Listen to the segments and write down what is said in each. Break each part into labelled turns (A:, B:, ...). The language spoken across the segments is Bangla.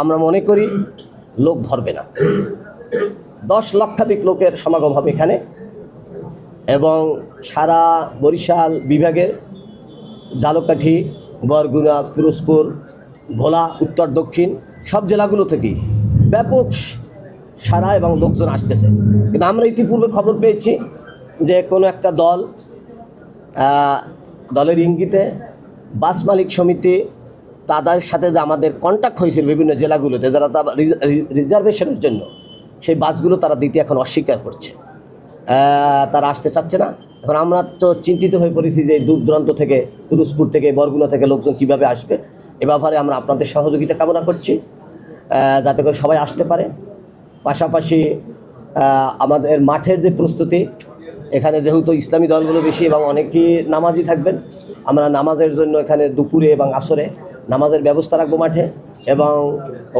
A: আমরা মনে করি লোক ধরবে না। দশ লক্ষাধিক লোকের সমাগম হবে এখানে এবং সারা বরিশাল বিভাগের জালকাঠি, বরগুনা, পিরোজপুর, ভোলা, উত্তর, দক্ষিণ সব জেলাগুলো থেকেই ব্যাপক সারা এবং লোকজন আসতেছে। কিন্তু আমরা ইতিপূর্বে খবর পেয়েছি যে কোনো একটা দল দলের ইঙ্গিতে বাস মালিক সমিতি তাদের সাথে যে আমাদের কন্ট্যাক্ট হয়েছিল বিভিন্ন জেলাগুলোতে, যারা তা রিজার্ভেশনের জন্য, সেই বাসগুলো তারা দিতে এখন অস্বীকার করছে। তারা আসতে চাচ্ছে না। এখন আমরা তো চিন্তিত হয়ে পড়েছি যে দূর দূরান্ত থেকে, পিরোজপুর থেকে, বরগুনা থেকে লোকজন কীভাবে আসবে। এ ব্যাপারে আমরা আপনাদের সহযোগিতা কামনা করছি। যাতে করে সবাই আসতে পারে। পাশাপাশি আমাদের মাঠের যে প্রস্তুতি, এখানে যেহেতু ইসলামী দলগুলো বেশি এবং অনেকেই নামাজি থাকবেন, আমরা নামাজের জন্য এখানে দুপুরে এবং আসরে নামাজের ব্যবস্থা রাখব মাঠে এবং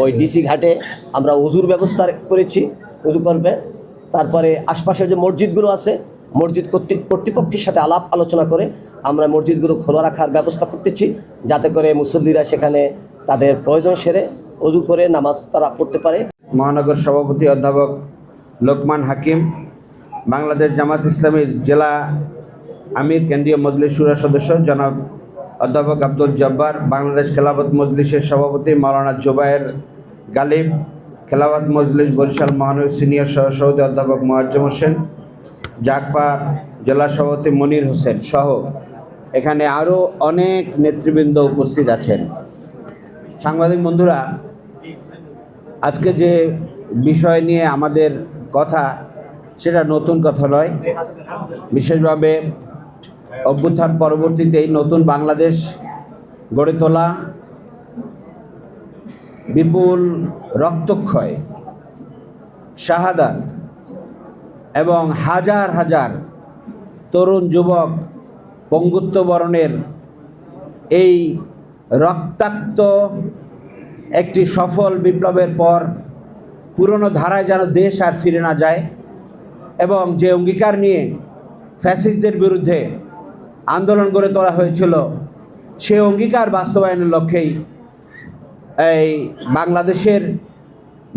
A: ওই ডিসি ঘাটে আমরা উজুর ব্যবস্থা করেছি উজু করবে। তারপরে আশপাশের যে মসজিদগুলো আছে, মসজিদ কর্তৃ, কর্তৃপক্ষের সাথে আলাপ আলোচনা করে আমরা মসজিদগুলো খোলা রাখার ব্যবস্থা করতেছি, যাতে করে মুসল্লিরা সেখানে তাদের প্রয়োজন সেরে অজু করে নামাজ তারা পড়তে পারে।
B: মহানগর সভাপতি অধ্যাপক লোকমান হাকিম, বাংলাদেশ জামাত ইসলামীর জেলা আমির কেন্দ্রীয় মজলিস সদস্য জনাব অধ্যাপক আব্দুল জব্বার, বাংলাদেশ খেলাফত মজলিসের সভাপতি মাওলানা জুবায়ের গালিব, খেলাফত মজলিস বরিশাল মহানগর সিনিয়র সহ সভাপতি অধ্যাপক মোয়াজ্জম হোসেন জাকপা জেলা সভাপতি মনির হোসেন সহ। এখানে আরও অনেক নেতৃবৃন্দ উপস্থিত আছেন। সাংবাদিক বন্ধুরা, আজকে যে বিষয় নিয়ে আমাদের কথা, সেটা নতুন কথা নয়। বিশেষভাবে অভ্যুত্থান পরবর্তীতে এই নতুন বাংলাদেশ গড়ে তোলা বিপুল রক্তক্ষয়, শাহাদাত এবং হাজার হাজার তরুণ যুবক পঙ্গুত্ব বরণের এই রক্তাক্ত একটি সফল বিপ্লবের পর পুরনো ধারায় যেন দেশ আর ফিরে না যায় এবং যে অঙ্গীকার নিয়ে ফ্যাসিস্টদের বিরুদ্ধে আন্দোলন গড়ে তোলা হয়েছিল। সে অঙ্গীকার বাস্তবায়নের লক্ষ্যেই এই বাংলাদেশের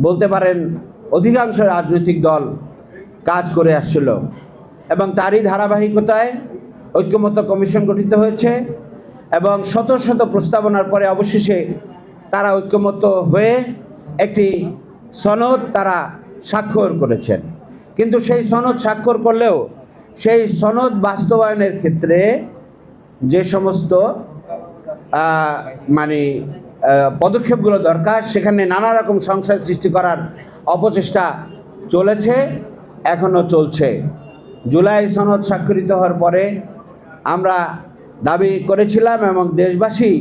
B: বলতে পারেন অধিকাংশ রাজনৈতিক দল কাজ করে আসছিল এবং তারই ধারাবাহিকতায় ঐক্যমত্য কমিশন গঠিত হয়েছে এবং শত শত প্রস্তাবনার পরে অবশেষে তারা ঐক্যমত্য হয়ে একটি সনদ তারা স্বাক্ষর করেছেন। কিন্তু সেই সনদ স্বাক্ষর করলেও সেই সনদ বাস্তবায়নের ক্ষেত্রে যে সমস্ত মানে পদক্ষেপগুলো দরকার, সেখানে নানা রকম সংশয় সৃষ্টি করার অপচেষ্টা চলেছে, এখনও চলছে। জুলাই সনদ স্বাক্ষরিত হওয়ার পরে আমরা দাবি করেছিলাম এবং দেশবাসী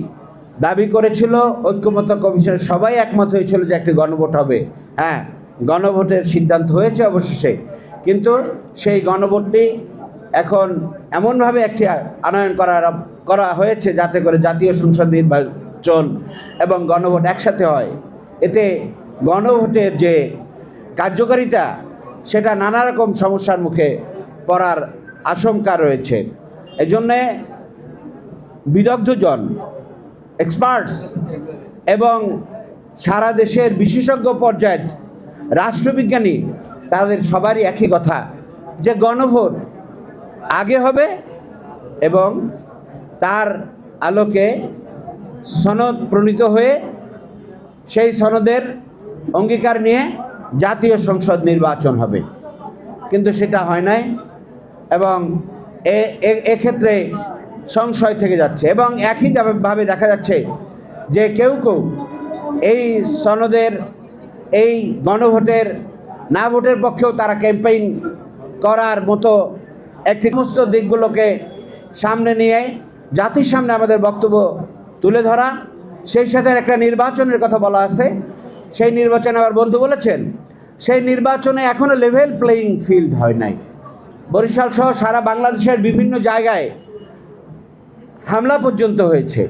B: দাবি করেছিল, ঐক্যমত্য কমিশন সবাই একমত হয়েছিল যে একটি গণভোট হবে। হ্যাঁ গণভোটের সিদ্ধান্ত হয়েছে অবশেষে। কিন্তু সেই গণভোটটি এখন এমনভাবে একটি আনয়ন করা করা হয়েছে যাতে করে জাতীয় সংসদ নির্বাচন এবং গণভোট একসাথে হয়। এতে গণভোটের যে কার্যকারিতা, সেটা নানা রকম সমস্যার মুখে পড়ার আশঙ্কা রয়েছে। এজন্যে বিদগ্ধজন এক্সপার্টস এবং সারা দেশের বিশেষজ্ঞ পর্যায়ের রাষ্ট্রবিজ্ঞানী তাদের সবারই একই কথা, যে গণভোট আগে হবে এবং তার আলোকে সনদ প্রণীত হয়ে সেই সনদের অঙ্গীকার নিয়ে জাতীয় সংসদ নির্বাচন হবে। কিন্তু সেটা হয় নাই এবং এক্ষেত্রে সংশয় থেকে যাচ্ছে এবং একইভাবে ভাবে দেখা যাচ্ছে যে কেউ কেউ এই সনদের, এই গণভোটের না ভোটের পক্ষেও তারা ক্যাম্পেইন করার মতো একটি সমস্ত দিকগুলোকে সামনে নিয়ে জাতির সামনে আমাদের বক্তব্য তুলে ধরা। সেই সাথে একটা নির্বাচনের কথা বলা আছে। সেই নির্বাচনে আবার বন্ধু বলেছেন, সেই নির্বাচনে এখনও লেভেল প্লেয়িং ফিল্ড হয় নাই। বরিশাল সহ সারা বাংলাদেশের বিভিন্ন জায়গায় হামলা পর্যন্ত হয়েছে।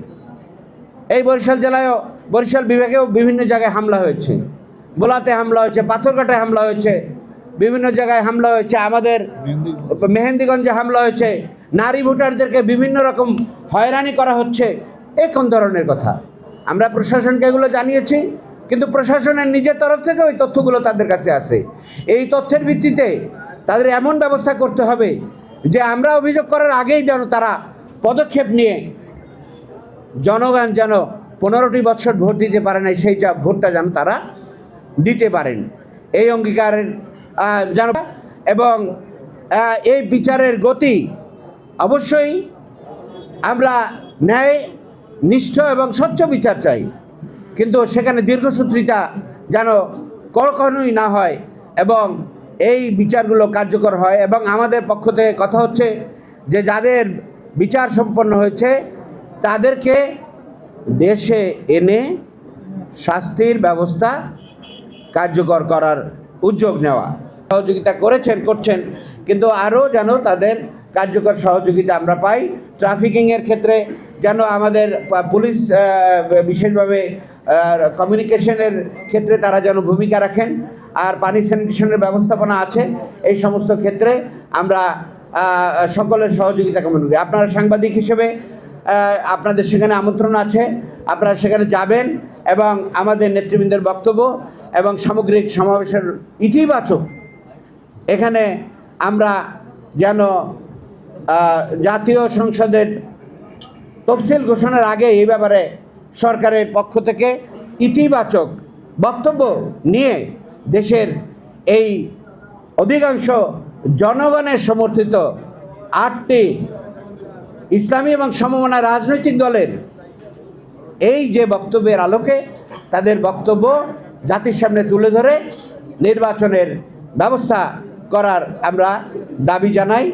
B: এই বরিশাল জেলায়ও, বরিশাল বিভাগেও বিভিন্ন জায়গায় হামলা হয়েছে। বোলাতে হামলা হয়েছে পাথরঘাটায় হামলা হয়েছে বিভিন্ন জায়গায় হামলা হয়েছে আমাদের মেহেন্দিগঞ্জে। হামলা হয়েছে নারী ভোটারদেরকে বিভিন্ন রকম হয়রানি করা হচ্ছে এ কোন ধরনের কথা? আমরা প্রশাসনকে এগুলো জানিয়েছি কিন্তু প্রশাসনের নিজের তরফ থেকে ওই তথ্যগুলো তাদের কাছে আছে। এই তথ্যের ভিত্তিতে তাদের এমন ব্যবস্থা করতে হবে যে আমরা অভিযোগ করার আগেই যেন তারা পদক্ষেপ নিয়ে জনগণ যেন পনেরোটি বছর ভোট দিতে পারে না সেই যা ভোটটা যেন তারা দিতে পারেন। এই অঙ্গীকারের যেন এবং এই বিচারের গতি অবশ্যই আমরা ন্যায়, নিষ্ঠ এবং স্বচ্ছ বিচার চাই। কিন্তু সেখানে দীর্ঘসূত্রিতা যেন কখনোই না হয় এবং এই বিচারগুলো কার্যকর হয় এবং আমাদের পক্ষ থেকে কথা হচ্ছে যে যাদের বিচার সম্পন্ন হয়েছে, তাদেরকে দেশে এনে শাস্তির ব্যবস্থা কার্যকর করার উদ্যোগ নেওয়া। সহযোগিতা করেছেন, করছেন, কিন্তু আরও যেন তাদের কার্যকর সহযোগিতা আমরা পাই। ট্রাফিকিংয়ের ক্ষেত্রে যেন আমাদের পুলিশ বিশেষভাবে কমিউনিকেশনের ক্ষেত্রে তারা যেন ভূমিকা রাখেন। আর পানি স্যানিটেশনের ব্যবস্থাপনা আছে। এই সমস্ত ক্ষেত্রে আমরা সকলের সহযোগিতা কামনা করি। আপনারা সাংবাদিক হিসেবে আপনাদের সেখানে আমন্ত্রণ আছে। আপনারা সেখানে যাবেন এবং আমাদের নেতৃবৃন্দের বক্তব্য এবং সামগ্রিক সমাবেশের ইতিবাচক। এখানে আমরা যেন জাতীয় সংসদের তফসিল ঘোষণার আগে এই ব্যাপারে সরকারের পক্ষ থেকে ইতিবাচক বক্তব্য নিয়ে দেশের এই অধিকাংশ জনগণের সমর্থিত আটটি ইসলামী এবং সমমনা রাজনৈতিক দলের এই যে বক্তব্যের আলোকে তাদের বক্তব্য জাতির সামনে তুলে ধরে নির্বাচনের ব্যবস্থা করার আমরা দাবি জানাই।